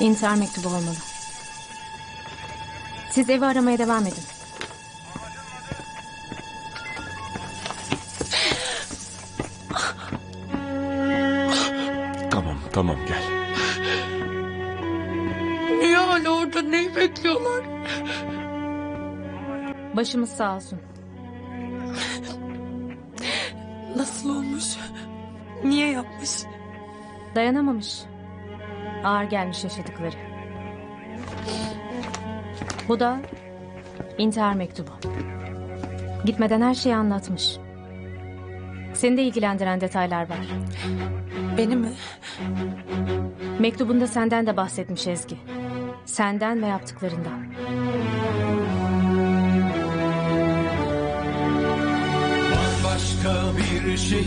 İntihar mektubu olmalı. Siz evi aramaya devam edin. Tamam tamam gel. Niye hala orada neyi bekliyorlar? Başımız sağ olsun. Nasıl olmuş? Niye yapmış? Dayanamamış. Ağır gelmiş yaşadıkları. Bu da intihar mektubu. Gitmeden her şeyi anlatmış. Seni de ilgilendiren detaylar var. Beni mi? Mektubunda senden de bahsetmiş Ezgi. Senden ve yaptıklarından. Başka bir şehir